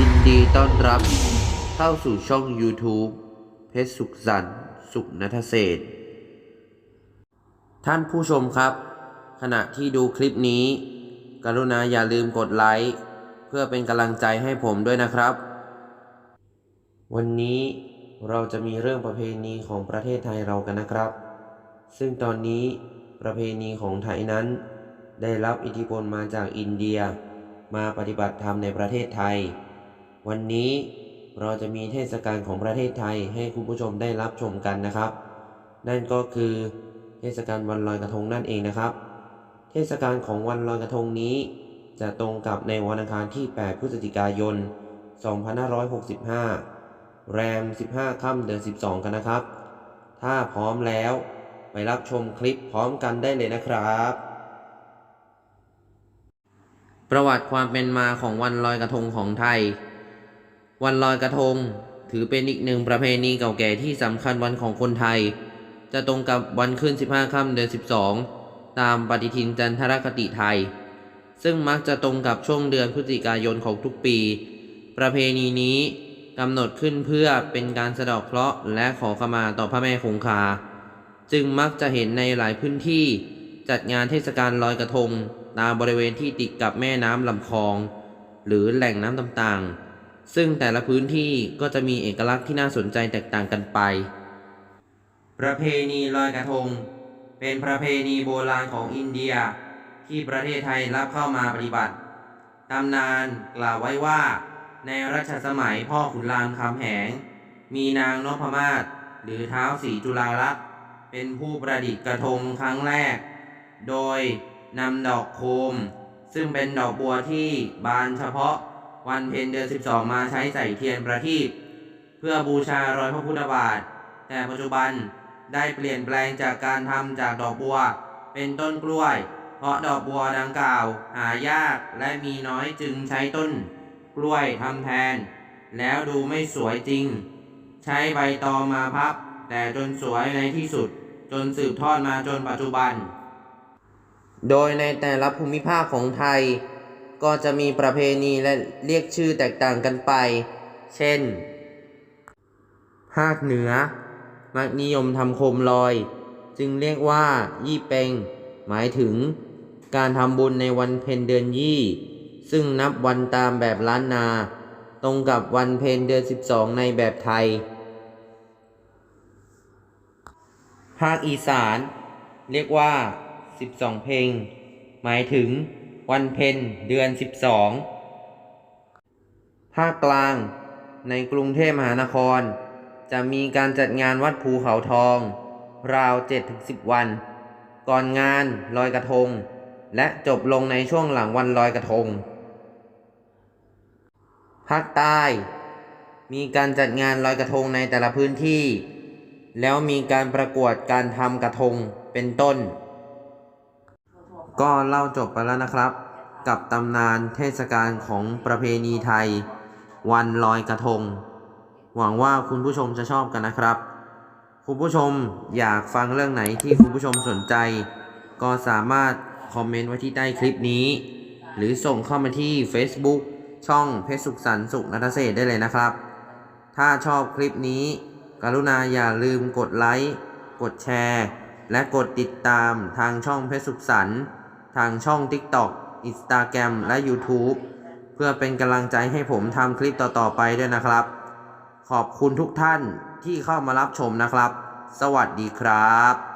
ยินดีต้อนรับเข้าสู่ช่อง YouTube เพชรสุขสันต์สุขนัทเศษ ท่านผู้ชมครับ ขณะที่ดูคลิปนี้ กรุณาอย่าลืมกดไลค์ เพื่อเป็นกำลังใจให้ผมด้วยนะครับ วันนี้เราจะมีเรื่องประเพณีของประเทศไทยเรากันนะครับ ซึ่งตอนนี้ประเพณีของไทยนั้น ได้รับอิทธิพลมาจากอินเดีย มาปฏิบัติธรรมในประเทศไทย วันนี้เราจะมีเทศกาลของประเทศไทยให้คุณผู้ชมได้รับชมกันนะครับ นั่นก็คือเทศกาลวันลอยกระทงนั่นเองนะครับ เทศกาลของวันลอยกระทงนี้ จะตรงกับในวันอังคารที่ 8 พฤศจิกายน 2565 แรม 15 ค่ำเดือน 12 กันนะครับ ถ้าพร้อมแล้วไปรับชมคลิปพร้อมกันได้เลยนะครับ ประวัติความเป็นมาของวันลอยกระทงของไทย วันลอยกระทง ถือเป็นอีกหนึ่งประเพณีเก่าแก่ที่สำคัญวันของคนไทย จะตรงกับวันขึ้น 15 ค่ำเดือน 12 ตามปฏิทินจันทรคติไทย ซึ่งมักจะตรงกับช่วงเดือนพฤศจิกายนของทุกปี ประเพณีนี้กำหนดขึ้นเพื่อเป็นการสะดอกเคราะห์และขอขมาต่อพระแม่คงคา จึงมักจะเห็นในหลายพื้นที่จัดงานเทศกาลลอยกระทง ตามบริเวณที่ติดกับแม่น้ำลำคลอง หรือแหล่งน้ำต่างๆ ซึ่งแต่ละพื้นที่ก็จะมีเอกลักษณ์ที่น่าสนใจแตกต่างกันไป ประเพณีลอยกระทง เป็นประเพณีโบราณของอินเดีย ที่ประเทศไทยรับเข้ามาปฏิบัติ ตำนานกล่าวไว้ว่า ในรัชสมัยพ่อขุนรามคำแหง มีนางนพมาศหรือเท้าวศรีจุฬาลักษณ์เป็นผู้ประดิษฐ์กระทงครั้งแรก โดยนำดอกโคม ซึ่งเป็นดอกบัวที่บานเฉพาะ วันเพ็ญเดือน12 มาใช้ใส่เทียนประทีปเพื่อบูชารอยพระพุทธบาท แต่ปัจจุบันได้เปลี่ยนแปลงจากการทำจากดอกบัว เป็นต้นกล้วย เพราะดอกบัวดังกล่าว หายากและมีน้อยจึงใช้ต้น กล้วยทำแทน แล้วดูไม่สวยจริง ใช้ใบตองมาพับ แต่จนสวยในที่สุด จนสืบทอดมาจนปัจจุบัน โดยในแต่ละภูมิภาคของไทย ก็จะมีประเพณีและเรียกชื่อแตกต่างกันไป เช่น ภาคเหนือ มักนิยมทำโคมลอย จึงเรียกว่า ยี่เปง หมายถึง การทำบุญในวันเพ็ญเดือนยี่ ซึ่งนับวันตามแบบล้านนา ตรงกับวันเพ็ญเดือน 12 ในแบบไทย ภาคอีสาน เรียกว่า 12 เพลง หมายถึง วันเพ็ญเดือน 12 ภาคกลาง ในกรุงเทพมหานคร จะมีการจัดงานวัดภูเขาทอง ราว 7-10 วัน ก่อนงานลอยกระทง และจบลงในช่วงหลังวันลอยกระทง ภาคใต้ มีการจัดงานลอยกระทงในแต่ละพื้นที่ แล้วมีการประกวดการทำกระทงเป็นต้น ก็เล่าจบไปแล้วนะครับ กับตำนานเทศกาลของประเพณีไทย วันลอยกระทง หวังว่าคุณผู้ชมจะชอบกันนะครับ คุณผู้ชมอยากฟังเรื่องไหนที่คุณผู้ชมสนใจ ก็สามารถคอมเมนต์ไว้ที่ใต้คลิปนี้ หรือส่งเข้ามาที่ Facebook ช่องเพชรสุขสันสุขนัทเศษได้เลยนะครับ ถ้าชอบคลิปนี้ กรุณาอย่าลืมกดไลค์ กดแชร์ และกดติดตามทางช่องเพชรสุขสันต์ ทางช่อง TikTok Instagram และ YouTube เพื่อเป็นกำลังใจให้ผมทำคลิปต่อๆไปด้วยนะครับ ขอบคุณทุกท่านที่เข้ามารับชมนะครับ สวัสดีครับ